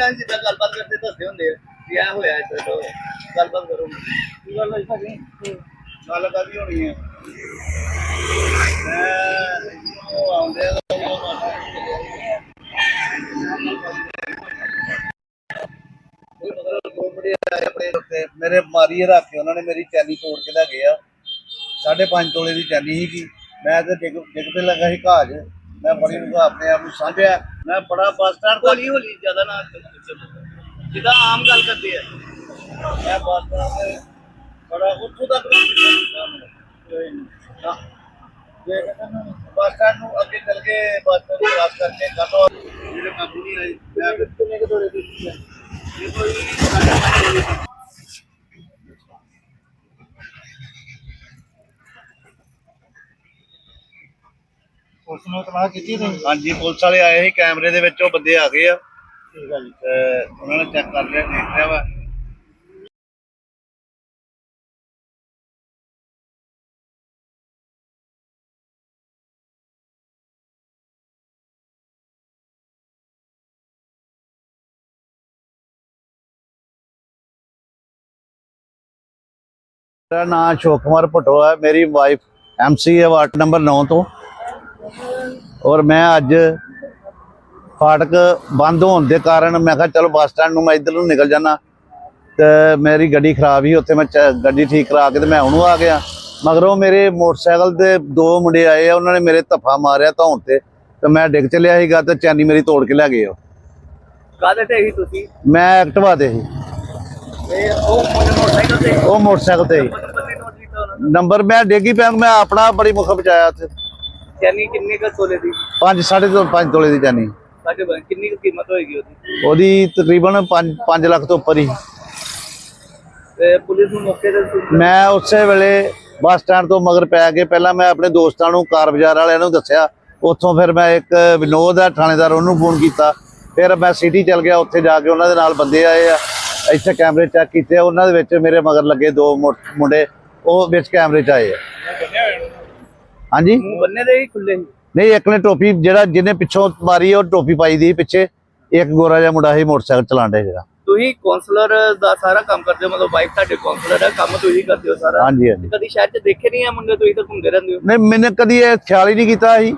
Time ਜਿੱਦਾਂ ਗੱਲਬਾਤ ਕਰਦੇ ਦੱਸਦੇ ਹੁੰਦੇ ਆ ਵੀ ਇਹ ਹੋਇਆ ਇੱਥੇ ਤੋਂ ਗੱਲਬਾਤ ਕਰੋ। ਕੀ ਗੱਲ ਹੋਈ ਭਾਜੀ? ਗੱਲ ਕਾਦੀ ਹੋਣੀ ਹੈ ਮੈਂ ਉਹ ਆਉਂਦੇ ਆ ਤਾਂ ਉਹ ਮਤਲਬ ਦੋ ਮੁੰਡੇ ਆਏ ਆਪਣੇ ਉੱਤੇ। ਮੇਰੇ ਮਾਰੀ ਰੱਖ ਕੇ ਉਹਨਾਂ ਨੇ ਮੇਰੀ ਚੈਨੀ ਤੋੜ ਕੇ ਲੈ ਗਏ ਆ। ਸਾਢੇ ਪੰਜ ਤੋਲੇ ਦੀ ਚੈਨੀ ਸੀਗੀ। ਮੈਂ ਤੇ ਡਿੱਗ ਡਿੱਗ ਤੇ ਲੱਗਾ ਸੀ ਘਾਜ ਮੈਂ ਬੜੀ ਨੂੰ ਆਪਣੇ ਆਪ ਨੂੰ ਸਾਂਭਿਆ। ਮੈਂ ਬੜਾ ਬੱਸ ਸਟੈਂਡ ਹੌਲੀ ਹੌਲੀ ਜ਼ਿਆਦਾ ਨਾ ਜਿੱਦਾਂ ਆਮ ਗੱਲ ਕਰਦੇ ਆ। ਮੈਂ ਬੱਸ ਸਟੈਂਡ ਤੇ ਬੜਾ ਉੱਥੋਂ ਤੱਕ ਨਾ ਨਹੀਂ। ਨਾ। ਨਾ, ਨੂੰ ਅੱਗੇ ਚੱਲ ਕੇ ਬੱਸ ਸਟੈਂਡ ਕ੍ਰਾਸ ਕਰਕੇ ਕੱਟੋ ਜਿਹੜੇ ਕਾਬੂ ਨਹੀਂ ਆਏ। ਮੈਂ ਫਿਰ ਕਿੰਨੇ ਕੁ ਦੌੜੇ ਦੀ ਇਹ ਕੋਈ ਸਾਢੇ ਪੰਜ ਤੋਲੇ ਦੀ ਪੁਲਿਸ ਨੂੰ ਤਲਾਹ ਕੀਤੀ ਨਹੀਂ ਹਾਂਜੀ ਪੁਲਿਸ ਵਾਲੇ ਆਏ ਸੀ ਕੈਮਰੇ ਦੇ ਵਿੱਚ ਉਹ ਬੰਦੇ ਆ ਗਏ ਆ। ਠੀਕ ਆ ਜੀ। ਤੇ ਉਹਨਾਂ ਨੇ ਚੈੱਕ ਕਰ ਲਿਆ ਦੇਖ ਲਿਆ ਵਾ। ਮੇਰਾ ਨਾਮ ਅਸ਼ੋਕ ਕੁਮਾਰ ਭਟੋ ਹੈ ਮੇਰੀ ਵਾਈਫ ਐਮਸੀ ਹੈ ਵਾਰਡ ਨੰਬਰ 9 ਤੋਂ। ਔਰ ਮੈਂ ਅੱਜ ਫਾਟਕ ਬੰਦ ਹੋਣ ਦੇ ਕਾਰਨ ਮੈਂ ਕਿਹਾ ਚਲੋ ਬੱਸ ਸਟੈਂਡ ਨੂੰ ਮੈਂ ਇੱਧਰ ਨੂੰ ਨਿਕਲ ਜਾਣਾ ਤੇ ਮੇਰੀ ਗੱਡੀ ਖਰਾਬ ਹੀ ਉੱਥੇ ਮੈਂ ਗੱਡੀ ਠੀਕ ਕਰਾ ਕੇ ਤੇ ਮੈਂ ਉਹਨੂੰ ਆ ਗਿਆ। ਮਗਰੋਂ ਮੇਰੇ ਮੋਟਰਸਾਈਕਲ ਤੇ ਦੋ ਮੁੰਡੇ ਆਏ ਆ ਉਹਨਾਂ ਨੇ ਮੇਰੇ ਧੱਫਾ ਮਾਰਿਆ ਧੌਣ ਤੇ। ਤੇ ਮੈਂ ਡਿੱਗ ਚੱਲਿਆ ਸੀਗਾ ਤੇ ਚੈਨੀ ਮੇਰੀ ਤੋੜ ਕੇ ਲੈ ਗਏ ਉਹ। ਕਾਹਦੇ ਤੇ ਹੀ ਤੁਸੀਂ? ਮੈਂ ਐਕਟਿਵਾ ਤੇ ਸੀ। ਤੇ ਉਹ ਮੋਟਰਸਾਈਕਲ ਤੇ ਉਹ ਮੋਟਰਸਾਈਕਲ ਤੇ ਸੀ। ਨੰਬਰ ਮੈਂ ਡਿੱਗੀ ਪਿਆ ਮੈਂ ਆਪਣਾ ਬੜੀ ਮੁਖ ਬਚਾਇਆ ਉੱਥੇ। ਯਾਨੀ ਕਿੰਨੇ ਕ ਤੋਲੇ ਦੀ? ਪੰਜ ਸਾਢੇ ਤੋਂ 5 ਤੋਲੇ ਦੀ ਚੈਨੀ ਸਾਡੇ ਬੰਦੇ ਕਿੰਨੀ ਕੁ ਕੀਮਤ ਹੋਏਗੀ ਉਹਦੀ? ਉਹਦੀ ਤਕਰੀਬਨ 5 5 ਲੱਖ ਤੋਂ ਉੱਪਰ ਹੀ। ਤੇ ਪੁਲਿਸ ਨੂੰ ਮੌਕੇ ਤੇ ਸੂਚਨਾ- ਮੈਂ ਉਸੇ ਵੇਲੇ ਬੱਸ ਸਟੈਂਡ ਤੋਂ ਮਗਰ ਪੈ ਕੇ ਪਹਿਲਾਂ ਮੈਂ ਆਪਣੇ ਦੋਸਤਾਂ ਨੂੰ ਕਾਰ ਬਾਜ਼ਾਰ ਵਾਲਿਆਂ ਨੂੰ ਦੱਸਿਆ। ਉੱਥੋਂ ਫਿਰ ਮੈਂ ਇੱਕ ਵਿਨੋਦ ਹੈ ਥਾਣੇਦਾਰ ਉਹਨੂੰ ਫੋਨ ਕੀਤਾ। ਫਿਰ ਮੈਂ ਸਿਟੀ ਚਲ ਗਿਆ ਉੱਥੇ ਜਾ ਕੇ ਉਹਨਾਂ ਦੇ ਨਾਲ ਬੰਦੇ ਆਏ ਆ। ਇੱਥੇ ਕੈਮਰੇ ਚੈੱਕ ਕੀਤੇ ਉਹਨਾਂ ਦੇ ਵਿੱਚ ਮੇਰੇ ਮਗਰ ਲੱਗੇ ਦੋ ਮੁ- ਮੁੰਡੇ। ਉਹ ਵਿੱਚ ਕੈਮਰੇ ਚ ਆਏ ਆ। ਹਾਂਜੀ? ਬੰਨੇ ਦੇ ਹੀ ਖੁੱਲੇ ਨਹੀਂ ਇੱਕ ਨੇ ਟੋਪੀ ਜਿਹੜਾ ਜਿਹਨੇ ਪਿੱਛੋਂ ਮਾਰੀ ਉਹ ਟੋਪੀ ਪਾਈ ਦੀ ਪਿੱਛੇ। ਇੱਕ ਗੋਰਾ ਜਿਹਾ ਮੁੰਡਾ ਸੀ ਮੋਟਰਸਾਈਕਲ ਚਲਾਉਣ ਡਿਆ ਜਿਹੜਾ ਤੁਸੀਂ ਕਾਉਂਸਲਰ ਦਾ ਸਾਰਾ ਕੰਮ ਕਰਦੇ ਹੋ ਮਤਲਬ ਵਾਈਫ ਤੁਹਾਡੇ ਕਾਉਂਸਲਰ ਹੈ ਕੰਮ ਤੁਸੀਂ ਕਰਦੇ ਹੋ ਸਾਰਾ। ਹਾਂਜੀ ਹਾਂਜੀ। ਕਦੀ ਸ਼ਹਿਰ ਚ ਦੇਖੇ ਨਹੀਂ ਆ ਮੁੰਡੇ ਤੁਸੀਂ ਤਾਂ ਘੁੰਮਦੇ ਰਹਿੰਦੇ ਹੋ? ਨਹੀਂ ਮੈਨੇ ਕਦੀ ਇਹ ਖਿਆਲ ਹੀ ਨਹੀਂ ਕੀਤਾ ਸੀ।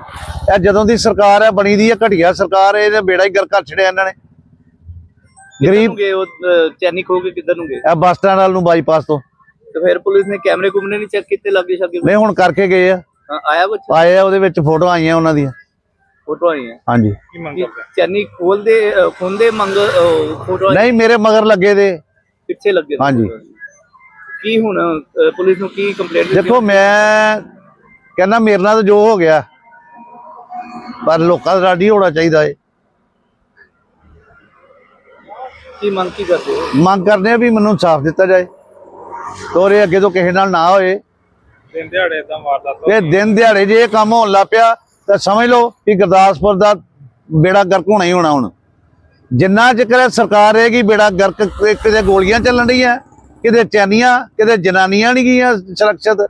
ਇਹ ਜਦੋਂ ਦੀ ਸਰਕਾਰ ਹੈ ਬਣੀ ਦੀ ਹੈ ਘਟੀਆ ਸਰਕਾਰ ਹੈ, ਇਹਨੇ ਬੇੜਾ ਹੀ ਗਰ ਕਰ ਛੜਿਆ ਇਹਨਾਂ ਨੇ। ਗਰੀਬ ਗਏ ਉਹ ਅਹ, ਚੈਨੀ ਖੋ ਕੇ ਕਿੱਧਰ ਨੂੰ ਗਏ? ਇਹ ਬੱਸ ਸਟੈਂਡ ਵੱਲ ਨੂੰ ਬਾਈਪਾਸ ਤੋਂ। ਤੇ ਫਿਰ ਪੁਲਿਸ ਨੇ ਕੈਮਰੇ ਕੁਮਰੇ ਨਹੀਂ ਚੈੱਕ ਕੀਤੇ ਲੱਗੇ ਸ਼ੱਕੇ ਨਹੀਂ ਹੁਣ ਕਰਕੇ ਗਏ ਆ। ਆਇਆ ਕੁਛ? ਆਏ ਆ ਉਹਦੇ ਵਿੱਚ ਫੋਟੋ ਆਈਆਂ ਉਹਨਾਂ ਦੀਆਂ। ਫੋਟੋ ਆਈਆਂ? ਹਾਂਜੀ। ਕਿ ਚੈਨੀ ਖੋਲਦੇ ਖੁੰਦੇ ਮੰਗ ਫੋਟੋ ਨਹੀਂ ਮੇਰੇ ਮਗਰ ਲੱਗੇ ਦੇ। ਪਿੱਛੇ ਲੱਗੇ। ਹਾਂਜੀ। ਕੀ ਹੁਣ ਪੁਲਿਸ ਨੂੰ ਕੀ ਕੰਪਲੇਂਟ ਦੇਖੋ ਮੈਂ ਕਹਿੰਦਾ ਮੇਰੇ ਨਾਲ ਤਾਂ ਜੋ ਹੋ ਗਿਆ। ਪਰ ਲੋਕਾਂ ਦਾ ਰਾਡੀ ਹੋਣਾ ਚਾਹੀਦਾ ਏ। ਕੀ ਮੰਗ ਕੀ ਕਰਦੇ ਹੋ? ਮੰਗ ਕਰਦੇ ਆ ਵੀ ਮੈਨੂੰ ਇਨਸਾਫ ਦਿੱਤਾ ਜਾਏ। ਤੋਰੇ ਅੱਗੇ ਤੋਂ ਕਿਸੇ ਨਾਲ ਨਾ ਹੋਏ। ਦਿਨ ਦਿਹਾੜੇ ਇਦਾਂ ਵਾਰਦਾਤ ਤੇ ਦਿਨ ਦਿਹਾੜੇ ਜੇ ਇਹ ਕੰਮ ਹੋਣ ਲੱਗ ਪਿਆ ਤਾਂ ਸਮਝ ਲਓ ਕਿ ਗੁਰਦਾਸਪੁਰ ਦਾ ਬੇੜਾ ਗਰਕ ਹੋਣਾ ਹੀ ਹੋਣਾ ਹੁਣ। ਜਿੰਨਾ ਚਿਰ ਸਰਕਾਰ ਰਹੇਗੀ ਬੇੜਾ ਗਰਕ ਕਿਤੇ ਗੋਲੀਆਂ ਚੱਲਣ ਰਹੀਆਂ ਕਿਤੇ ਚੈਨੀਆਂ ਕਿਤੇ ਜਨਾਨੀਆਂ ਨਹੀਂ ਗਈਆਂ ਸੁਰੱਖਿਅਤ।